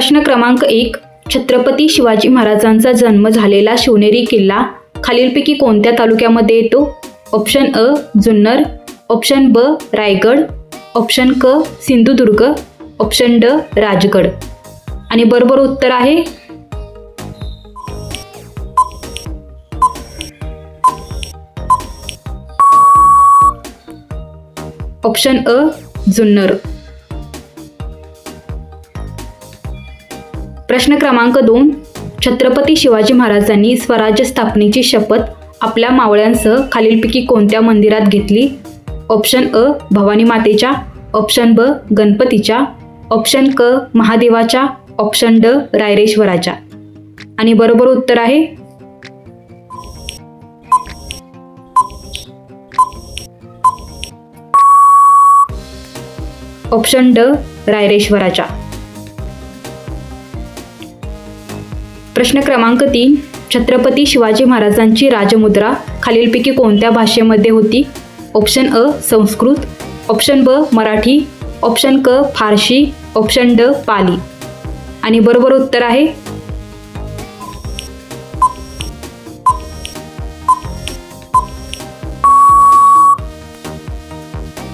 प्रश्न क्रमांक एक छत्रपती शिवाजी महाराजांचा जन्म झालेला शिवनेरी किल्ला खालीलपैकी कोणत्या तालुक्यामध्ये येतो? ऑप्शन अ जुन्नर. ऑप्शन ब रायगड. ऑप्शन क सिंधुदुर्ग. ऑप्शन ड राजगड. आणि बरोबर उत्तर आहे? ऑप्शन अ जुन्नर. प्रश्न क्रमांक दोन. छत्रपती शिवाजी महाराजांनी स्वराज्य स्थापनेची शपथ आपल्या मावळ्यांसह खालीलपैकी कोणत्या मंदिरात घेतली? ऑप्शन अ भवानी मातेच्या. ऑप्शन ब गणपतीच्या. ऑप्शन क महादेवाच्या. ऑप्शन ड रायरेश्वराच्या. आणि बरोबर उत्तर आहे? ऑप्शन ड रायरेश्वराच्या. प्रश्न क्रमांक तीन छत्रपती शिवाजी महाराजांची राजमुद्रा खालीलपैकी कोणत्या भाषेमध्ये होती? ऑप्शन अ संस्कृत. ऑप्शन ब मराठी. ऑप्शन क फारशी ऑप्शन ड पाली. आणि बरोबर उत्तर आहे?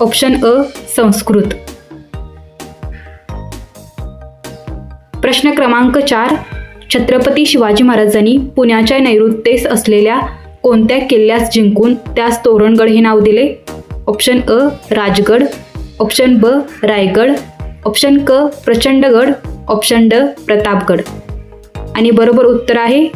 ऑप्शन अ संस्कृत. प्रश्न क्रमांक चार छत्रपती शिवाजी महाराजांनी पुण्याच्या नैऋत्येस असलेल्या कोणत्या किल्ल्यास जिंकून त्यास तोरणगड हे नाव दिले? ऑप्शन अ राजगड. ऑप्शन ब रायगड. ऑप्शन क प्रचंडगड. ऑप्शन ड प्रतापगड. आणि बरोबर उत्तर आहे?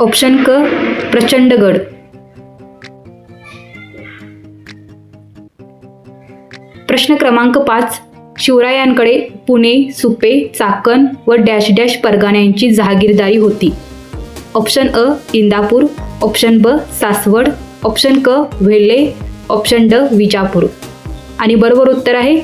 ऑप्शन क प्रचंडगड. प्रश्न क्रमांक पाच शिवरायांकडे पुणे सुपे चाकण व डॅश डॅश परगाण्यांची जहागीरदारी होती. ऑप्शन अ इंदापूर ऑप्शन ब सासवड ऑप्शन क व्हेल्ले ऑप्शन ड विजापूर. आणि बरोबर उत्तर आहे?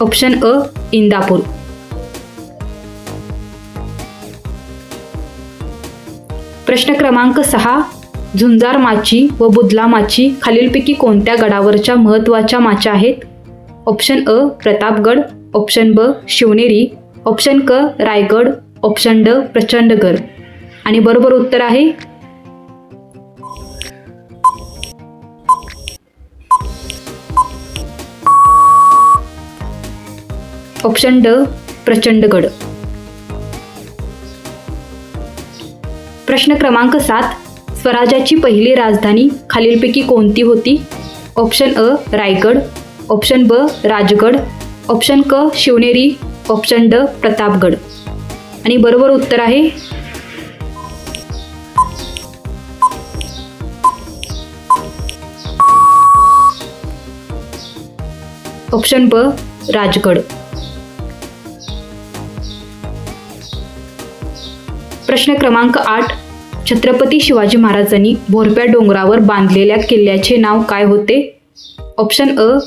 ऑप्शन अ इंदापूर. प्रश्न क्रमांक सहा झुंजार माची व बुदला माची खालीलपैकी कोणत्या गडावरच्या महत्त्वाच्या माच्या आहेत? ऑप्शन अ प्रतापगड ऑप्शन ब शिवनेरी ऑप्शन क रायगड ऑप्शन ड प्रचंडगड. आणि बरोबर उत्तर आहे? ऑप्शन ड प्रचंडगड. प्रश्न क्रमांक सात स्वराज्याची पहिली राजधानी खालीलपैकी कोणती होती? ऑप्शन अ रायगड ऑप्शन ब राजगड ऑप्शन क शिवनेरी ऑप्शन ड प्रतापगड. आणि बरोबर उत्तर आहे? ऑप्शन ब राजगड. प्रश्न क्रमांक आठ. छत्रपती शिवाजी महाराजांनी भोरप्या डोंगरावर बांधलेल्या किल्ल्याचे नाव काय होते? ऑप्शन अ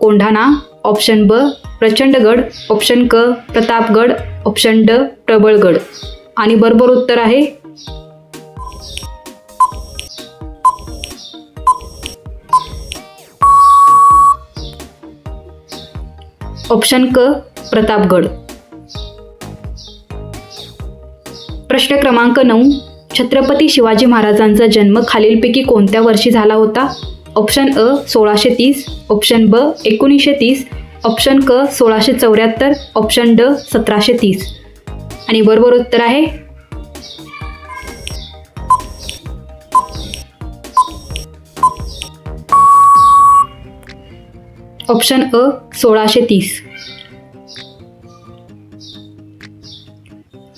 कोंढाणा. ऑप्शन ब प्रचंडगड. ऑप्शन क प्रतापगड. ऑप्शन ड प्रबळगड. आणि बरोबर उत्तर आहे? ऑप्शन क प्रतापगड. प्रश्न क्रमांक नऊ. छत्रपती शिवाजी महाराजांचा जन्म खालीलपैकी कोणत्या वर्षी झाला होता? ऑप्शन अ सोळाशे तीस ऑप्शन ब एकोणीसशे तीस ऑप्शन क सोळाशे चौऱ्याहत्तर ऑप्शन ड सतराशे तीस आणि बरोबर उत्तर आहे? ऑप्शन अ सोळाशे तीस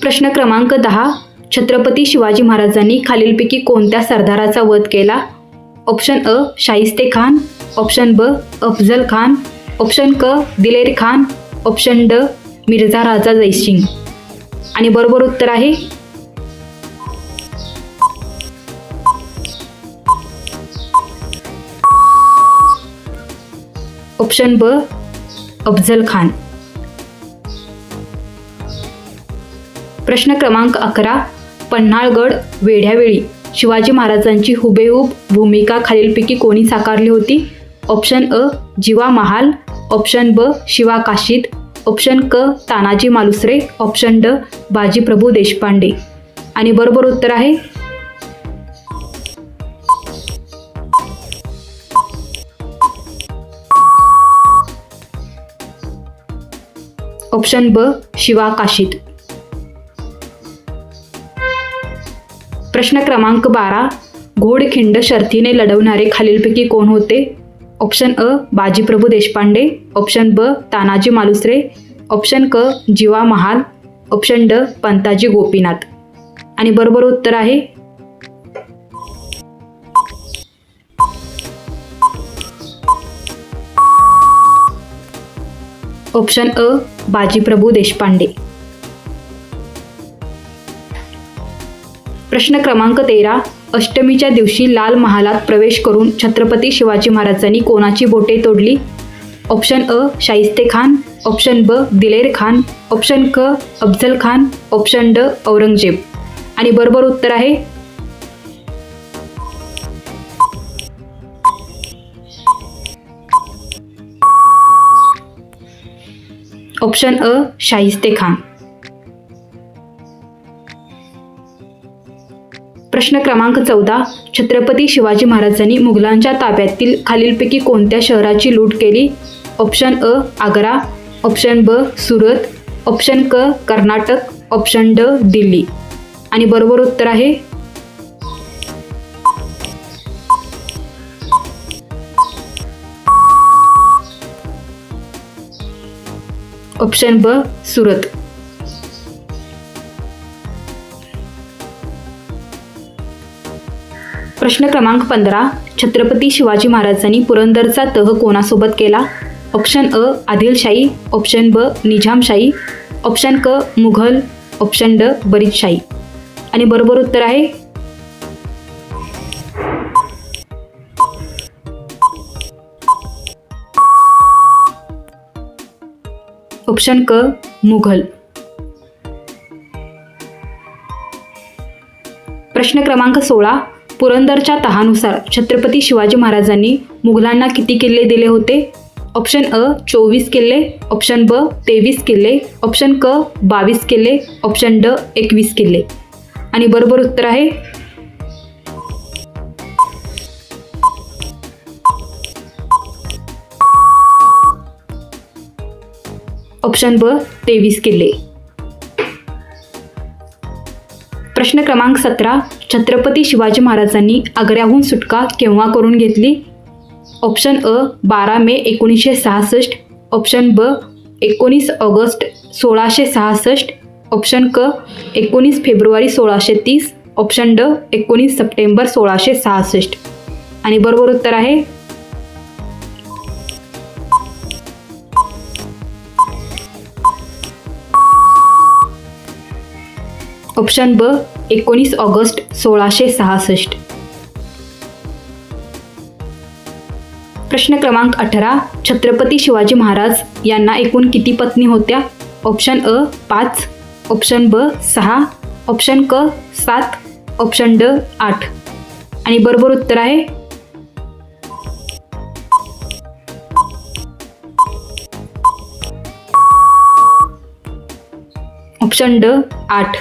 प्रश्न क्रमांक दहा. छत्रपती शिवाजी महाराजांनी खालीलपैकी कोणत्या सरदाराचा वध केला? ऑप्शन अ शाहिस्ते खान. ऑप्शन ब अफजल खान. ऑप्शन क दिलेर खान. ऑप्शन ड मिर्झा राजा जयसिंग. आणि बरोबर उत्तर आहे? ऑप्शन ब अफजल खान. प्रश्न क्रमांक अकरा पन्हाळगड वेढ्यावेळी. शिवाजी महाराजांची हुबेहूब भूमिका खालीलपैकी कोणी साकारली होती? ऑप्शन अ जिवा महाल ऑप्शन ब शिवा काशीद ऑप्शन क तानाजी मालुसरे ऑप्शन ड बाजीप्रभू देशपांडे. आणि बरोबर उत्तर आहे? ऑप्शन ब शिवा काशीद. प्रश्न क्रमांक बारा घोडखिंड शर्थीने लढवणारे खालीलपैकी कोण होते? ऑप्शन अ बाजीप्रभू देशपांडे ऑप्शन ब तानाजी मालुसरे ऑप्शन क जीवा महाल ऑप्शन ड पंताजी गोपीनाथ. आणि बरोबर उत्तर आहे? ऑप्शन अ बाजीप्रभू देशपांडे. प्रश्न क्रमांक तेरा अष्टमीच्या दिवशी लाल महालात प्रवेश करून छत्रपती शिवाजी महाराजांनी कोणाची बोटे तोडली? ऑप्शन अ शाहिस्ते खान ऑप्शन ब दिलेर खान ऑप्शन क अफजल खान ऑप्शन ड औरंगजेब. आणि बरोबर उत्तर आहे? ऑप्शन अ शाहिस्ते खान. प्रश्न क्रमांक चौदा. छत्रपती शिवाजी महाराजांनी मुघलांच्या ताब्यातील खालीलपैकी कोणत्या शहराची लूट केली? ऑप्शन अ आग्रा. ऑप्शन ब सुरत. ऑप्शन क कर्नाटक. ऑप्शन ड दिल्ली. आणि बरोबर उत्तर आहे? ऑप्शन ब सुरत. प्रश्न क्रमांक पंधरा. छत्रपती शिवाजी महाराजांनी पुरंदरचा तह कोणासोबत केला? ऑप्शन अ आदिलशाही. ऑप्शन ब निजामशाही ऑप्शन क मुघल. ऑप्शन ड बरीदशाही आणि बरोबर उत्तर आहे? ऑप्शन क मुघल. प्रश्न क्रमांक सोळा. पुरंदरच्या तहानुसार छत्रपती शिवाजी महाराजांनी मुघलांना किती किल्ले दिले होते? ऑप्शन अ चोवीस किल्ले. ऑप्शन ब तेवीस किल्ले. ऑप्शन क बावीस किल्ले. ऑप्शन ड एकवीस किल्ले. आणि बरोबर उत्तर आहे? ऑप्शन ब तेवीस किल्ले. प्रश्न क्रमांक सतरा छत्रपती शिवाजी महाराजांनी आग्र्याहून सुटका केव्हा करून घेतली? ऑप्शन अ बारा मे एकोणीसशे सहासष्ट. ऑप्शन ब एकोणीस ऑगस्ट सोळाशे सहासष्ट. ऑप्शन क एकोणीस फेब्रुवारी सोळाशे तीस. ऑप्शन ड एकोणीस सप्टेंबर सोळाशे सहासष्ट. आणि बरोबर उत्तर आहे ऑप्शन ब एकोणीस ऑगस्ट सोळाशे सहासष्ट. प्रश्न क्रमांक अठरा छत्रपती शिवाजी महाराज यांना एकूण किती पत्नी होत्या? ऑप्शन अ पाच ऑप्शन ब सहा ऑप्शन क सात ऑप्शन ड आठ. आणि बरोबर उत्तर आहे? ऑप्शन ड आठ.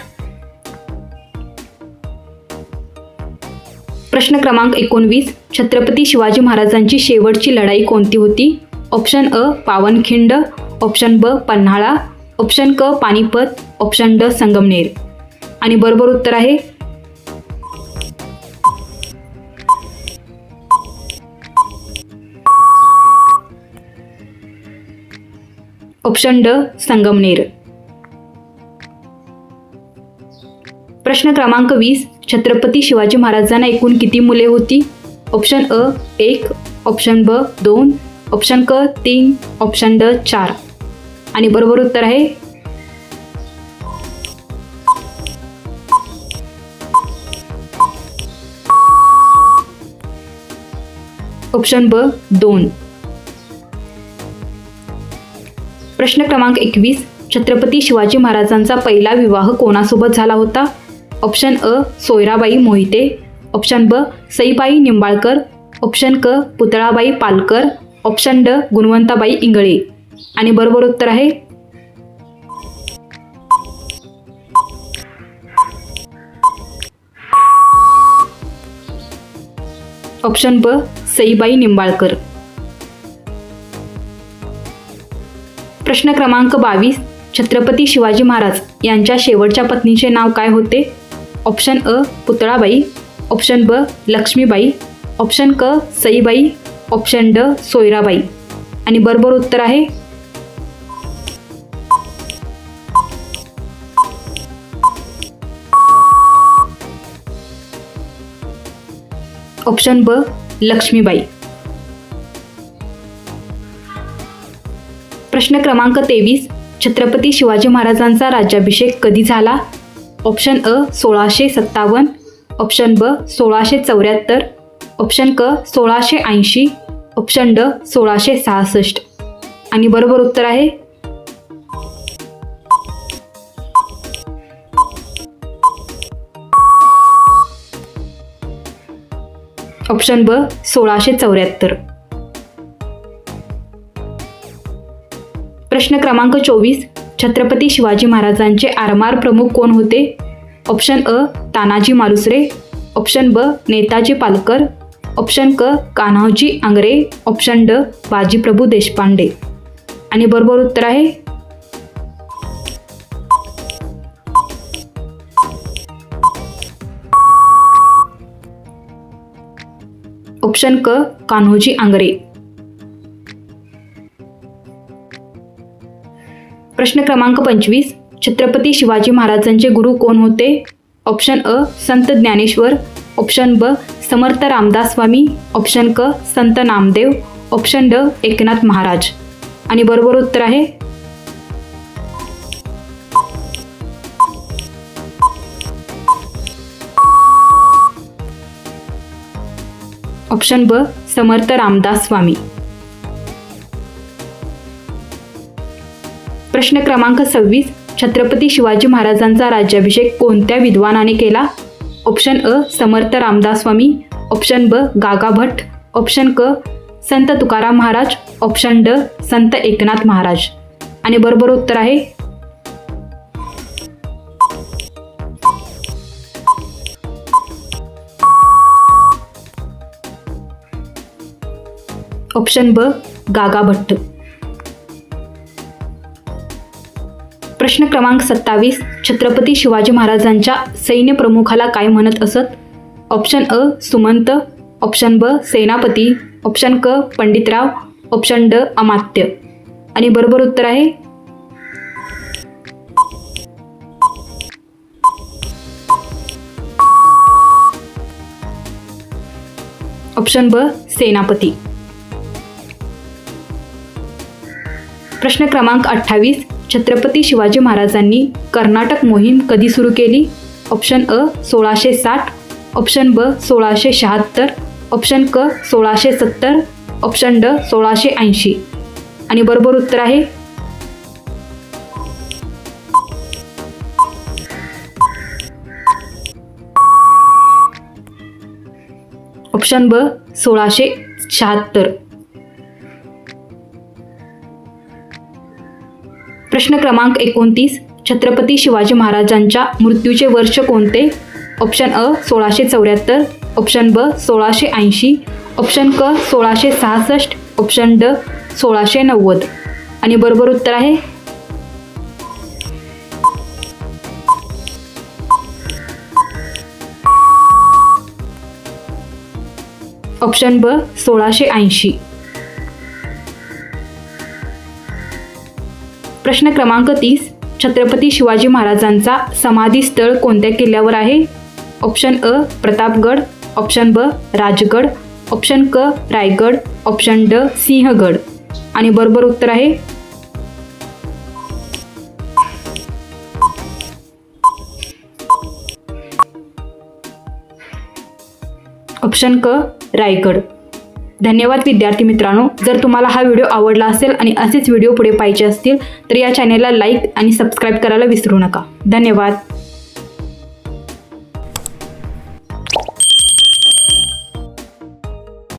प्रश्न क्रमांक एकोणवीस छत्रपती शिवाजी महाराजांची शेवटची लढाई कोणती होती? ऑप्शन अ पावनखिंड ऑप्शन ब पन्हाळा ऑप्शन क पानिपत ऑप्शन ड संगमनेर. आणि बरोबर उत्तर आहे? ऑप्शन ड संगमनेर. प्रश्न क्रमांक वीस छत्रपती शिवाजी महाराजांना एकूण किती मुले होती? ऑप्शन अ एक. ऑप्शन ब दोन. ऑप्शन क तीन. ऑप्शन ड चार. आणि बरोबर उत्तर आहे? ऑप्शन ब दोन. प्रश्न क्रमांक एकवीस. छत्रपती शिवाजी महाराजांचा पहिला विवाह कोणासोबत झाला होता? ऑप्शन अ सोयराबाई मोहिते. ऑप्शन ब सईबाई निंबाळकर. ऑप्शन क पुतळाबाई पालकर. ऑप्शन ड गुणवंताबाई इंगळे. आणि बरोबर उत्तर आहे? ऑप्शन ब सईबाई निंबाळकर. प्रश्न क्रमांक बावीस छत्रपती शिवाजी महाराज यांच्या शेवटच्या पत्नीचे नाव काय होते? ऑप्शन अ पुतळाबाई. ऑप्शन ब लक्ष्मीबाई. ऑप्शन क सईबाई. ऑप्शन ड सोयराबाई. आणि बरोबर उत्तर आहे? ऑप्शन ब लक्ष्मीबाई. प्रश्न क्रमांक तेवीस. छत्रपती शिवाजी महाराजांचा राज्याभिषेक कधी झाला? ऑप्शन अ सोळाशे सत्तावन्न ऑप्शन ब सोळाशे चौऱ्याहत्तर ऑप्शन क सोळाशे ऐंशी ऑप्शन ड सोळाशे सहासष्ट. आणि बरोबर उत्तर आहे? ऑप्शन ब सोळाशे चौऱ्याहत्तर. प्रश्न क्रमांक चोवीस छत्रपती शिवाजी महाराजांचे आरमार प्रमुख कोण होते? ऑप्शन अ तानाजी मालुसरे. ऑप्शन ब नेताजी पालकर. ऑप्शन क कान्होजी आंग्रे. ऑप्शन ड बाजीप्रभू देशपांडे. आणि बरोबर उत्तर आहे? ऑप्शन क कान्होजी आंग्रे. प्रश्न क्रमांक पंचवीस. छत्रपती शिवाजी महाराजांचे गुरु कोण होते? ऑप्शन अ संत ज्ञानेश्वर. ऑप्शन ब समर्थ रामदास स्वामी. ऑप्शन क संत नामदेव. ऑप्शन ड एकनाथ महाराज. आणि बरोबर उत्तर आहे? ऑप्शन ब समर्थ रामदास स्वामी. प्रश्न क्रमांक सव्वीस छत्रपती शिवाजी महाराजांचा राज्याभिषेक कोणत्या विद्वानाने केला? ऑप्शन अ समर्थ रामदास स्वामी ऑप्शन ब गागा भट्ट ऑप्शन क संत तुकाराम महाराज ऑप्शन ड संत एकनाथ महाराज. आणि बरोबर उत्तर आहे? ऑप्शन ब गागा भट्ट. प्रश्न क्रमांक सत्तावीस छत्रपती शिवाजी महाराजांच्या सैन्य प्रमुखाला काय म्हणत असत? ऑप्शन अ सुमंत ऑप्शन ब सेनापती ऑप्शन क पंडितराव ऑप्शन ड अमात्य. आणि बरोबर उत्तर आहे? ऑप्शन ब सेनापती. प्रश्न क्रमांक अठ्ठावीस छत्रपती शिवाजी महाराजांनी कर्नाटक मोहीम कधी सुरू केली? ऑप्शन अ सोळाशे साठ ऑप्शन ब सोळाशे शहात्तर ऑप्शन क सोळाशे सत्तर ऑप्शन ड सोळाशे ऐंशी. आणि बरोबर उत्तर आहे? ऑप्शन ब सोळाशे शहात्तर. प्रश्न क्रमांक एकोणतीस छत्रपती शिवाजी महाराजांच्या मृत्यूचे वर्ष कोणते? ऑप्शन अ सोळाशे चौऱ्याहत्तर. ऑप्शन ब सोळाशे ऐंशी. ऑप्शन क सोळाशे सहासष्ट. ऑप्शन ड सोळाशे नव्वद. आणि बरोबर उत्तर आहे? ऑप्शन ब सोळाशे ऐंशी. प्रश्न क्रमांक तीस छत्रपती शिवाजी महाराजांचा समाधी स्थळ कोणत्या किल्ल्यावर आहे? ऑप्शन अ प्रतापगड. ऑप्शन ब राजगड. ऑप्शन क रायगड. ऑप्शन ड सिंहगड. आणि बरोबर उत्तर आहे? ऑप्शन क रायगड. धन्यवाद विद्यार्थी मित्रांनो. जर तुम्हाला हा व्हिडिओ आवडला असेल आणि असेच व्हिडिओ पुढे पाहिजे असतील तर या चॅनेलला लाईक आणि सबस्क्राईब करायला विसरू नका. धन्यवाद.